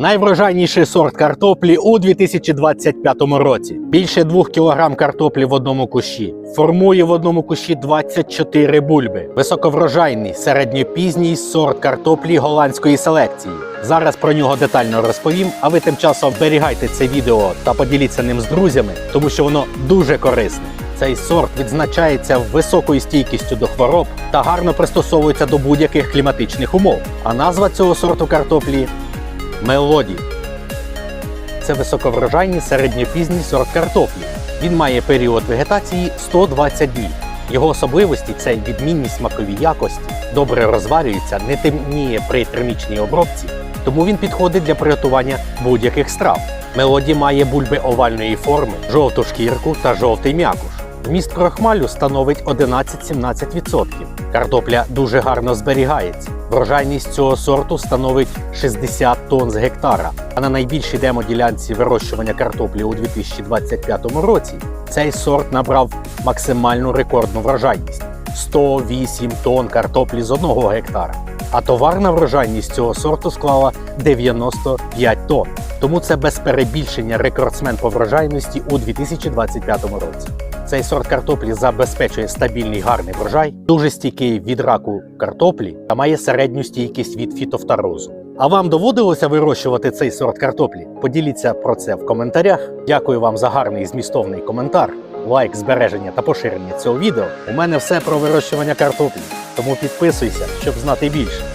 Найврожайніший сорт картоплі у 2025 році. Більше 2 кг картоплі в одному кущі. Формує в одному кущі 24 бульби. Високоврожайний середньопізній сорт картоплі голландської селекції. Зараз про нього детально розповім, а ви тим часом зберігайте це відео та поділіться ним з друзями, тому що воно дуже корисне. Цей сорт відзначається високою стійкістю до хвороб та гарно пристосовується до будь-яких кліматичних умов. А назва цього сорту картоплі Мелоді. Це високоврожайний середньопізній сорт картоплі. Він має період вегетації 120 днів. Його особливості це відмінні смакові якості, добре розварюється, не темніє при термічній обробці, тому він підходить для приготування будь-яких страв. Мелоді має бульби овальної форми, жовту шкірку та жовтий м'якуш. Вміст крохмалю становить 11-17%. Картопля дуже гарно зберігається. Врожайність цього сорту становить 60 тонн з гектара. А на найбільшій демоділянці вирощування картоплі у 2025 році цей сорт набрав максимальну рекордну врожайність 108 тонн картоплі з одного гектара. А товарна врожайність цього сорту склала 95 тонн. Тому це без перебільшення рекордсмен по врожайності у 2025 році. Цей сорт картоплі забезпечує стабільний гарний врожай, дуже стійкий від раку картоплі та має середню стійкість від фітофторозу. А вам доводилося вирощувати цей сорт картоплі? Поділіться про це в коментарях. Дякую вам за гарний змістовний коментар, лайк, збереження та поширення цього відео. У мене все про вирощування картоплі, тому підписуйся, щоб знати більше.